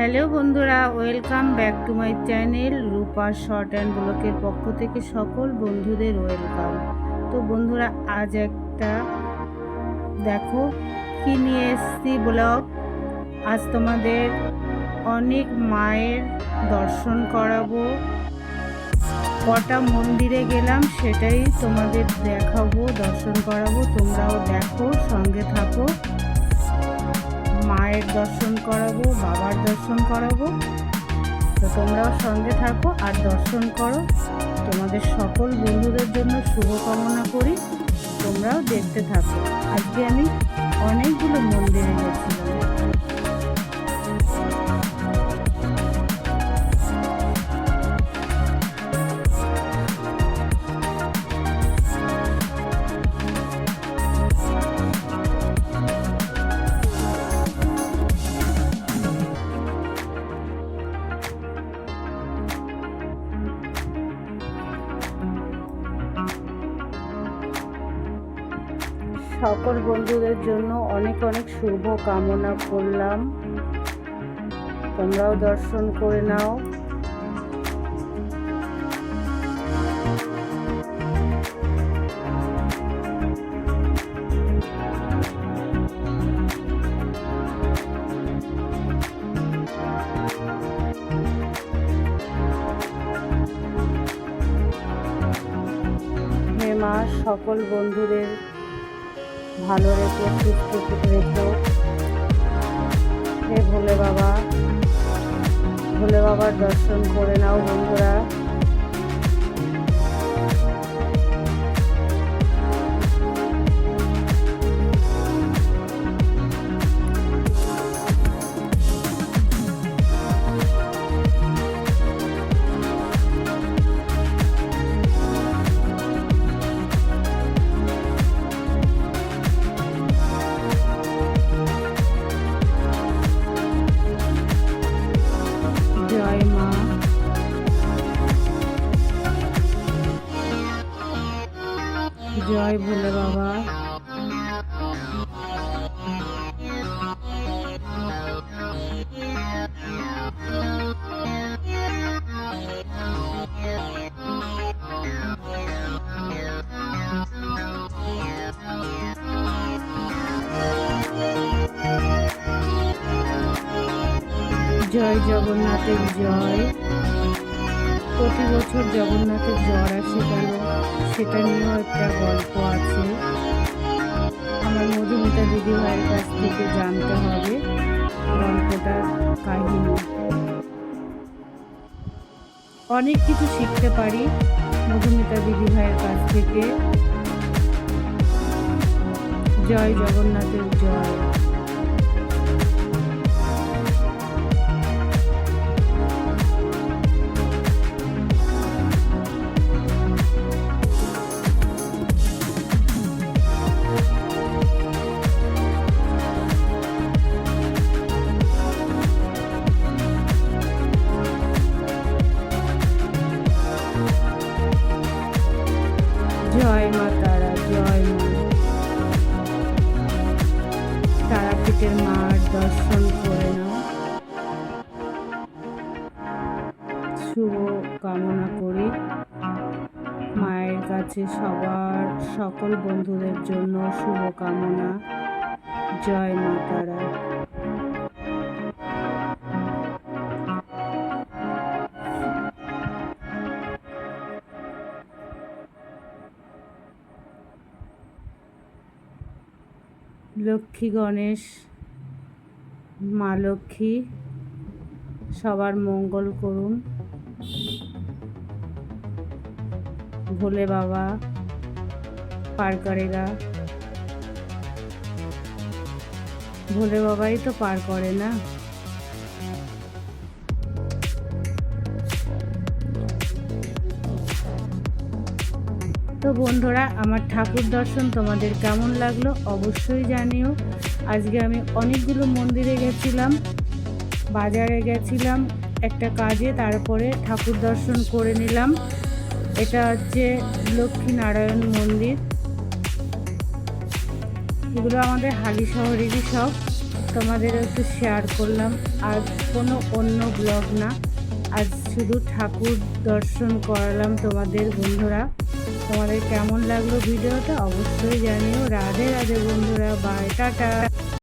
Hello বন্ধুরা, welcome back to my channel Rupa short and ব্লকের পক্ষ থেকে সকল বন্ধুদের ওয়েলকাম। তো বন্ধুরা, আজ একটা দেখো কি নিয়ে এসছি ব্লগ। আজ তোমাদের অনেক মায়ের দর্শন করাবো। কটা মন্দিরে গেলাম সেটাই তোমাদের দেখাবো, দর্শন করাবো, তোমরাও দেখো, সঙ্গে থাকো। মায়ের দর্শন করাবো, বাবার দর্শন করাবো। তো তোমরাও সঙ্গে থাকো আর দর্শন করো। তোমাদের সকল বন্ধুদের জন্য শুভকামনা করি। তোমরাও দেখতে থাকো। আজকে আমি অনেকগুলো মন্দিরে গেছিলাম। সকল বন্ধুদের জন্য অনেক অনেক শুভ কামনা করলাম। তোমরাও দর্শন করে নাও। মা, সকল বন্ধুদের ভালো রেখো সুস্থ রেখো। হে ভোলে বাবা ভোলে বাবার দর্শন করে নাও বন্ধুরা। জয় ভোলে বাবা জয় জগন্নাথের জয় প্রতি বছর জগন্নাথের জ্বর আসে কেন? সেটা নিয়েও একটা গল্প আছে। আমার মধুমিতা দিদি ভাইয়ের কাছ থেকে জানতে হবে গল্পটার কাহিনী। অনেক কিছু শিখতে পারি মধুমিতা দিদি ভাইয়ের কাছ থেকে। জয় জগন্নাথের জয়। শুভ কামনা করি। মায়ের কাছে সবার, সকল বন্ধুদের জন্য শুভ কামনা। জয় মা তারা। লক্ষ্মী গণেশ, মা লক্ষ্মী, সবার মঙ্গল করুন। ভোলে বাবা, পার করেগা। ভোলে বাবাই তো পার করে না। তো বন্ধুরা, আমার ঠাকুর দর্শন তোমাদের কেমন লাগল অবশ্যই জানিও। আজকে আমি অনেকগুলো মন্দিরে গেছিলাম, বাজারে গেছিলাম একটা কাজে, তারপরে ঠাকুর দর্শন করে নিলাম। এটা হচ্ছে লক্ষ্মী নারায়ণ মন্দির। এগুলো আমাদের হালি শহরেরই সব। তোমাদের একটু শেয়ার করলাম। আর কোনো অন্য ব্লগ না। আজ শুধু ঠাকুর দর্শন করালাম তোমাদের বন্ধুরা। তোমাদের কেমন লাগল ভিডিওটা অবশ্যই জানিও। রাধে রাধে বন্ধুরা বাই টাটা।